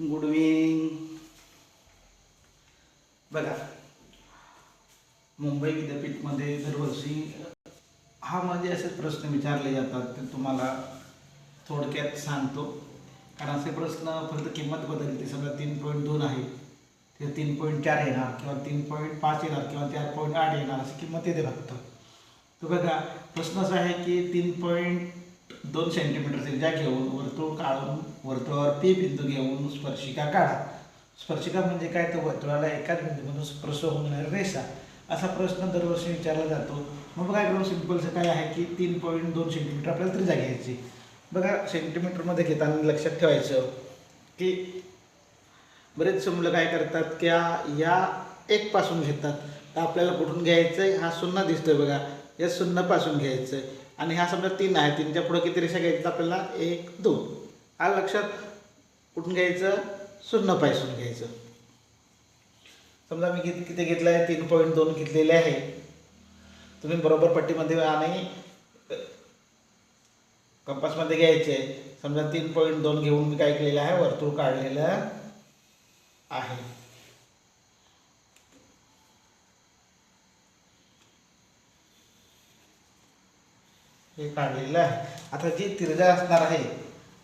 गुडविंग बघा मुंबई विद्यापीठमध्ये दरवर्षी हा म्हणजे असे प्रश्न विचारले जातात ते तुम्हाला थोडक्यात सांगतो. कारण असे प्रश्न फक्त किंमत बदलते समजा तीन पॉईंट दोन आहे. ते तीन पॉईंट चार येणार किंवा तीन पॉईंट पाच येणार किंवा चार पॉईंट आठ येणार अशी किंमत येते फक्त. तो बघा प्रश्न असा आहे की तीन पॉईंट दोन सेंटीमीटर त्रिज्या घेऊन वर्तुळ काढून वर्तुळावर पी बिंदू घेऊन स्पर्शिका काढा. स्पर्शिका म्हणजे काय? तर वर्तुळाला एकाच बिंदूमधून स्पर्श होणारी रेषा. असा प्रश्न दरवर्षी विचारला जातो. मग काय करून सिम्पलचं काय आहे की तीन पॉईंट दोन सेंटीमीटर आपल्याला त्रिजा घ्यायची. बघा सेंटीमीटरमध्ये घेताना लक्षात ठेवायचं की बरेच मुलं काय करतात? की या- एकपासून एक पासून घेतात. तर आपल्याला कुठून घ्यायचं आहे हा सुन्ना दिसतोय बघा. या सुन्नापासून घ्यायचं आहे आणि हा समजा तीन आहे तीनच्या पुढे किती रेषा घ्यायचं आपल्याला एक दोन. हा लक्षात? कुठून घ्यायचं? शून्य पायसून घ्यायचं. समजा मी किती किती घेतलं आहे तीन पॉईंट दोन घेतलेले आहे. तुम्ही बरोबर पट्टीमध्ये आणि कंपासमध्ये घ्यायचे. समजा तीन पॉईंट दोन घेऊन मी काय केलेलं आहे? वर्तुळ काढलेलं आहे हे काढलेलं आहे. आता जी त्रिजा असणार आहे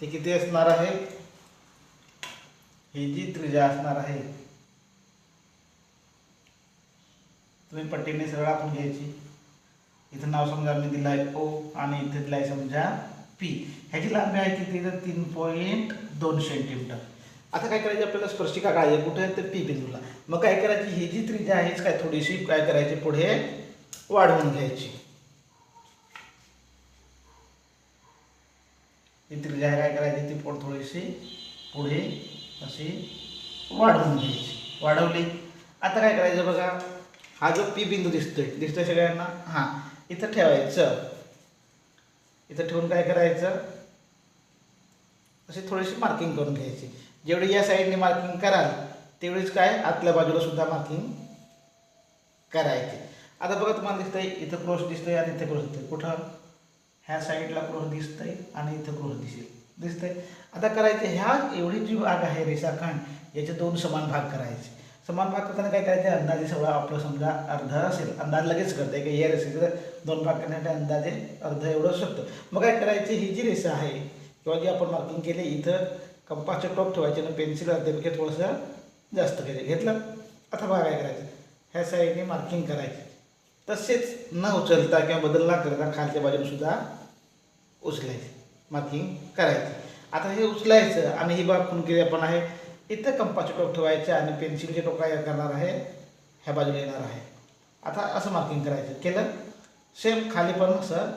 ती किती असणार आहे? ही जी त्रिजा असणार आहे तुम्ही पट्टीने सरळ आपण घ्यायची. इथं नाव समजा मी दिलं आहे ओ आणि इथे दिलं आहे समजा पी. ह्याची लांबी आहे किती? तर तीन पॉईंट दोन सेंटीमीटर. आता काय करायचं? आपल्याला स्पर्शिका काढायची कुठे आहे? तर पी बिंदूला. मग काय करायची? ही जी त्रिज्या आहेच काय थोडीशी काय करायची? पुढे वाढवून घ्यायची. ही त्रिज्या काय करायची ती पोट थोडीशी पुढे अशी वाढवून घ्यायची. वाढवली. आता काय करायचं बघा? हा जो पी बिंदू दिसतोय दिसतोय सगळ्यांना? हां. इथं ठेवायचं. इथं ठेवून काय करायचं? अशी थोडीशी मार्किंग करून घ्यायची. जेवढी या साईडने मार्किंग कराल तेवढीच काय? आतल्या बाजूला सुद्धा मार्किंग करायची. आता बघा तुम्हाला दिसतंय इथं क्रॉस दिसतोय आणि इथे क्रोश दिसतोय. कुठं? ह्या साईडला क्रॉस दिसतंय आणि इथं क्रॉस दिसेल. दिसतंय. आता करायचं ह्या एवढी जी भाग आहे रेषाखंड याचे दोन समान भाग करायचे. समान भाग करताना काय करायचे? अंदाजे सगळं आपलं समजा अर्ध असेल. अंदाज लगेच करते की या रेषेचं दोन भाग करण्यासाठी अंदाजे अर्ध एवढं शकतं मग काय करायचे? ही जी रेषा आहे किंवा जी आपण मार्किंग केली इथं कंपासचं टॉप ठेवायचे आणि पेन्सिल अर्ध्यापेक्षा थोडंसं जास्त घ्यायचं घेतलं? आता बघा काय करायचं? ह्या साईडने मार्किंग करायचं. तसेच न उचलता किंवा बदल न करता खालच्या बाजूने सुद्धा उचलायचे. मार्किंग करायची. आता हे उचलायचं आणि ही बाब कोण आपण आहे इथं कंपासचे टोक ठेवायचे आणि पेन्सिलचे टोका करणार आहे ह्या बाजूला येणार आहे. आता असं मार्किंग करायचं. केलं? सेम खाली पण असं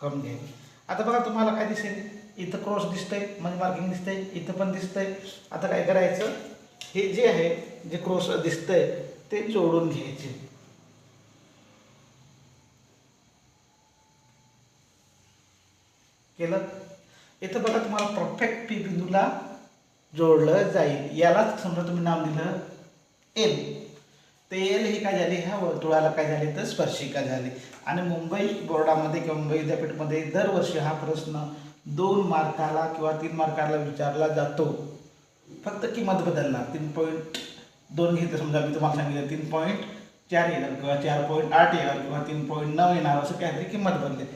करून घ्यायचं. आता बघा तुम्हाला काय दिसेल? इथं क्रॉस दिसतंय म्हणजे मार्किंग दिसतंय इथं पण दिसतंय. आता काय करायचं? हे जे आहे जे क्रॉस दिसतंय ते जोडून घ्यायचे. केलं. इथं बघा तुम्हाला परफेक्ट पी बिंदूला जोडलं जाईल. यालाच समजा तुम्ही नाव दिलं एल ते एल ही काय झाली? ह्या वर्तुळाला काय झाली? तर स्पर्शिका झाली. आणि मुंबई बोर्डामध्ये किंवा मुंबई विद्यापीठमध्ये दरवर्षी हा प्रश्न दोन मार्काला किंवा तीन मार्काला विचारला जातो. फक्त किंमत बदलणार. तीन पॉईंट दोन घेतलं. समजा मी तुम्हाला सांगितलं तीन पॉईंट चार येणार किंवा चार पॉईंट आठ येणार किंवा तीन पॉईंट नऊ येणार. असं काहीतरी किंमत बदलेल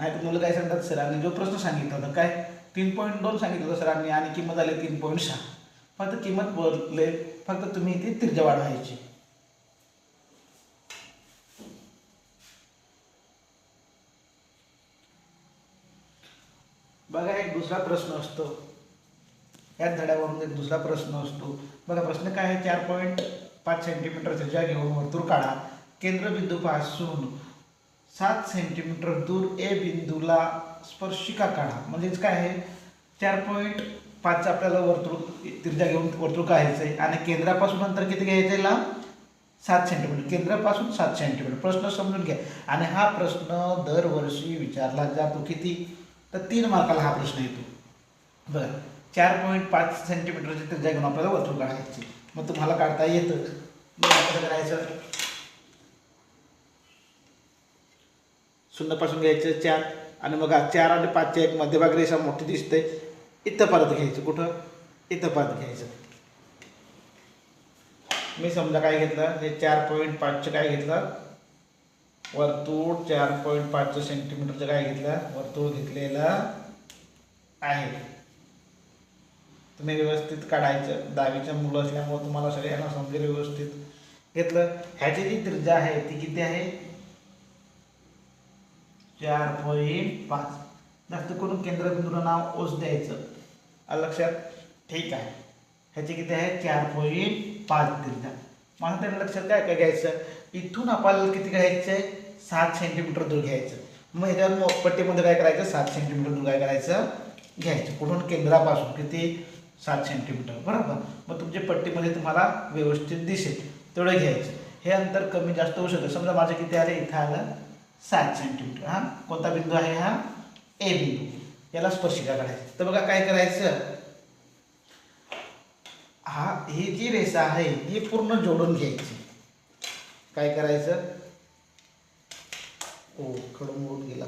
नाही तर मुलं काय सांगतात सरांनी जो प्रश्न सांगितला होता काय? तीन पॉईंट दोन सांगितलं होतं सरांनी आणि किंमत आली तीन पॉईंट सहा. फक्त किंमत बोलले फक्त तुम्ही ती त्रिज्या वाढवायची. बघा एक दुसरा प्रश्न असतो. याच धड्यावरून एक दुसरा प्रश्न असतो. बघा प्रश्न काय आहे? चार पॉईंट पाच सेंटीमीटर त्रिज्या घेऊन वर्तुळ काढा. केंद्रबिंदूपासून सात सेंटीमीटर दूर ए बिंदूला स्पर्शिका काढा. म्हणजेच काय आहे? चार पॉईंट पाच आपल्याला वर्तुळ त्रिज्या घेऊन वर्तुळ काढायचं आहे आणि केंद्रापासून अंतर किती घ्यायचं आहे लांब सात सेंटीमीटर केंद्रापासून सात सेंटीमीटर प्रश्न समजून घ्या. आणि हा प्रश्न दरवर्षी विचारला जातो किती? तर तीन मार्काला हा प्रश्न येतो. बरं. चार पॉईंट पाच सेंटीमीटरची त्रिज्या घेऊन आपल्याला वर्तुळ काढायची मग तुम्हाला काढता येतं. करायचं? शून्यपासून घ्यायचं चार आणि मग चार आणि पाचच्या एक मध्यभाग रेषा मोठी दिसते. इथं परत घ्यायचं. कुठं? इथं परत घ्यायचं. मी समजा काय घेतलं? हे चार पॉईंट पाचचं काय घेतलं? वर्तुळ चार पॉईंट पाचचं सेंटीमीटरचं काय घेतलं? वर्तुळ घेतलेलं आहे. तुम्ही व्यवस्थित काढायचं. दहावीच्या मुलं असल्यामुळे तुम्हाला सगळ्यांना समजेल व्यवस्थित. घेतलं. ह्याची जी त्रिजा आहे ती किती आहे? चार पॉईंट पाच. जास्त करून केंद्रबिंदूला नाव ओस द्यायचं. आलं लक्षात? ठीक आहे. ह्याचे किती आहे चार पॉईंट पाच त्रिज्या मला त्याला लक्षात काय काय घ्यायचं? इथून आपल्याला किती घ्यायचं? आहे सात सेंटीमीटर दूर घ्यायचं. मग ह्याच्यावर पट्टीमध्ये काय करायचं? सात सेंटीमीटर दूर काय करायचं? घ्यायचं. कुठून? केंद्रापासून. किती? सात सेंटीमीटर बरोबर? मग तुमच्या पट्टीमध्ये तुम्हाला व्यवस्थित दिसेल. तेवढं घ्यायचं. हे अंतर कमी जास्त होऊ शकतं. समजा माझं किती आलं? इथं आलं सात सेंटीमीटर हा? कोणता बिंदू आहे हा? ए बिंदू. याला स्पर्शिका काढायची. तर बघा काय करायचं? हा ही जी रेषा आहे ही पूर्ण जोडून घ्यायची. काय करायचं? ओ खडून होऊन गेला.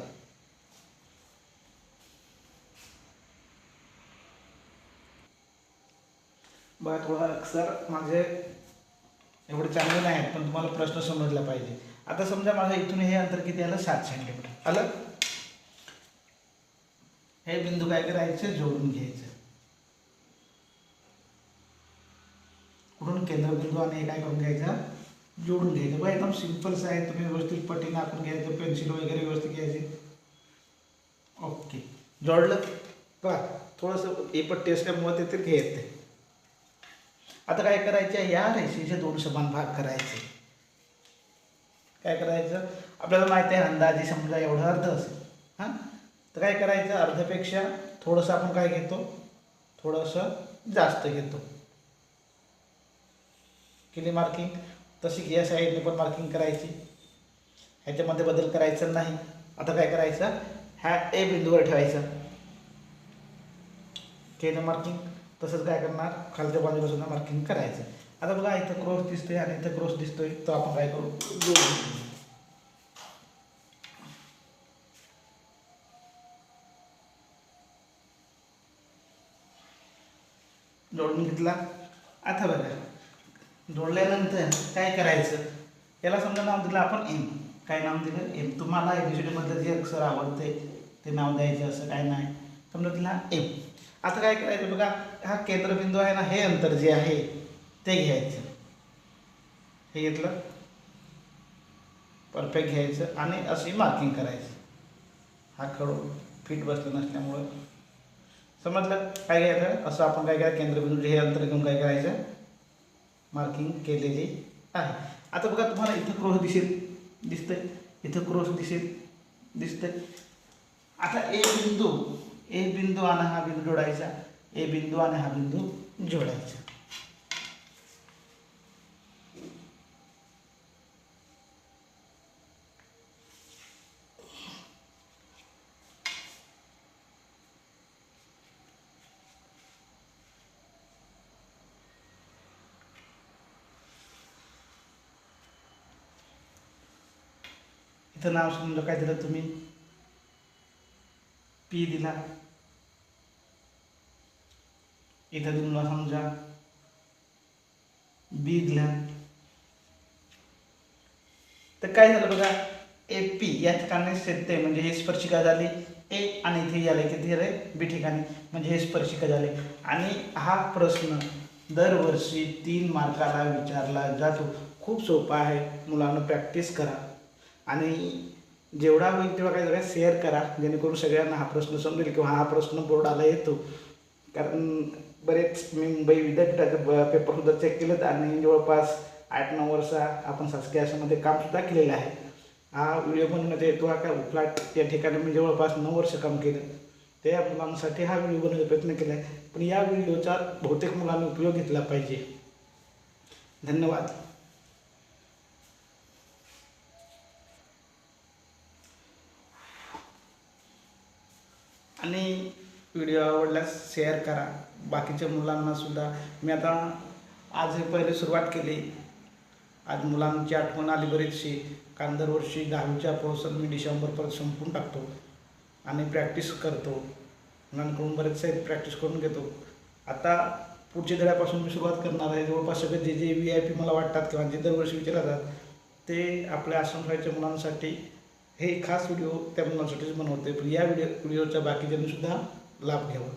बघा थोडा अक्षर माझे एवढे चांगले नाही आहेत पण तुम्हाला प्रश्न समजला पाहिजे. आता समजा माझं इथून हे अंतर किती आलं? सात सेंटीमीटर. आलं? हे बिंदू काय करायचे? जोडून घ्यायचं. कुठून केंद्रबिंदू आणि हे काय करून घ्यायचं? जोडून घ्यायचं. बघा एकदम सिम्पलच आहे. तुम्ही व्यवस्थित पट्टी आखून घ्यायचं पेन्सिल वगैरे व्यवस्थित घ्यायची. ओके जोडलं? बघा थोडंसं हे पट्टी असल्यामुळे ते ते घेते आता काय करायचं? या रेषेचे दोन समान भाग करायचे. काय करायचं? आपल्याला माहिती आहे अंदाजे समजा एवढं अर्ध असेल. हां? तर काय करायचं? अर्धपेक्षा थोडंसं आपण काय घेतो? थोडंसं जास्त घेतो. केली मार्किंग तशी या साईडने पण मार्किंग करायची. ह्याच्यामध्ये बदल करायचा नाही. आता काय करायचं? ह्या ए बिंदूवर ठेवायचं. केलं मार्किंग तसंच काय करणार? खालच्या बाजूला सुद्धा मार्किंग करायचं. आता बघा इथं क्रॉस दिसतोय आणि इथं क्रॉस दिसतोय तो आपण काय करू? जोडून जोडून घेतला. आता बघा जोडल्यानंतर काय करायचं? याला समजा नाव दिलं आपण एम काय नाव दिलं? एम तुम्हाला एबीसीडीमधलं जे अक्षर आवडते ते नाव द्यायचं असं काय नाही. समजा तिला एम आता काय करायचं बघा हा केंद्रबिंदू आहे ना हे अंतर जे आहे ते घ्यायचं. हे घेतलं. परफेक्ट घ्यायचं आणि अशी मार्किंग करायचं. हा खडू फिट बसलं नसल्यामुळं. समजलं? काय घ्यायचं? असं आपण काय करायचं केंद्रबिंदू हे अंतर घेऊन काय करायचं? मार्किंग केलेली आहे. आता बघा तुम्हाला इथं क्रोस दिसेल. दिसतंय. इथं क्रोस दिसेल. दिसतंय. आता ए बिंदू. ए बिंदू आणि हा बिंदू जोडायचा. ए बिंदू आणि हा बिंदू जोडायचा. इथं नाव समजा काय दिलं तुम्ही. पी दिला. इथं तुम्हाला समजा. बी दिला. तर काय झालं बघा ए पी या ठिकाणी सेटते म्हणजे हे स्पर्शिका झाली. ए आणि इथे झाले की झाले बी ठिकाणी. म्हणजे हे स्पर्शिका झाले. आणि हा प्रश्न दरवर्षी तीन मार्काला विचारला जातो. खूप सोपा आहे. मुलांना प्रॅक्टिस करा. आणि जेवढा होईल तेवढा काही सगळ्या शेअर करा जेणेकरून सगळ्यांना हा प्रश्न समजेल किंवा हा प्रश्न बोर्डाला येतो. कारण बरेच मी मुंबई विद्यापीठाचे पेपरसुद्धा चेक केलेत आणि जवळपास आठ नऊ वर्ष आपण शासकीय आश्रमामध्ये कामसुद्धा केलेलं आहे. हा व्हिडिओ बनवण्याचा येतो हा काय फ्लॅट या ठिकाणी मी जवळपास नऊ वर्ष काम केलं. त्या मुलांसाठी हा व्हिडिओ बनवण्याचा प्रयत्न केला आहे पण या व्हिडिओचा बहुतेक मुलांनी उपयोग घेतला पाहिजे. धन्यवाद. आणि व्हिडिओ आवडल्यास शेअर करा. बाकीच्या मुलांना सुद्धा. मी आता आज हे पहिले सुरुवात केली. आज मुलांची आठवण आली बरीचशी. कारण दरवर्षी दहावीच्या प्रोसेस मी डिसेंबरपर्यंत संपून टाकतो. आणि प्रॅक्टिस करतो. मुलांकडून बरेचसे प्रॅक्टिस करून घेतो. आता पुढच्या धड्यापासून मी सुरुवात करणार आहे. जवळपास सगळे जे जे व्ही आय पी मला वाटतात किंवा जे दरवर्षी विचारतात ते आपल्या आश्रमशाळेच्या मुलांसाठी हे खास व्हिडिओ त्या मुलांसाठीच बनवते पण या व्हिडिओ व्हिडिओचा बाकीच्यांनी सुद्धा लाभ घ्यावा.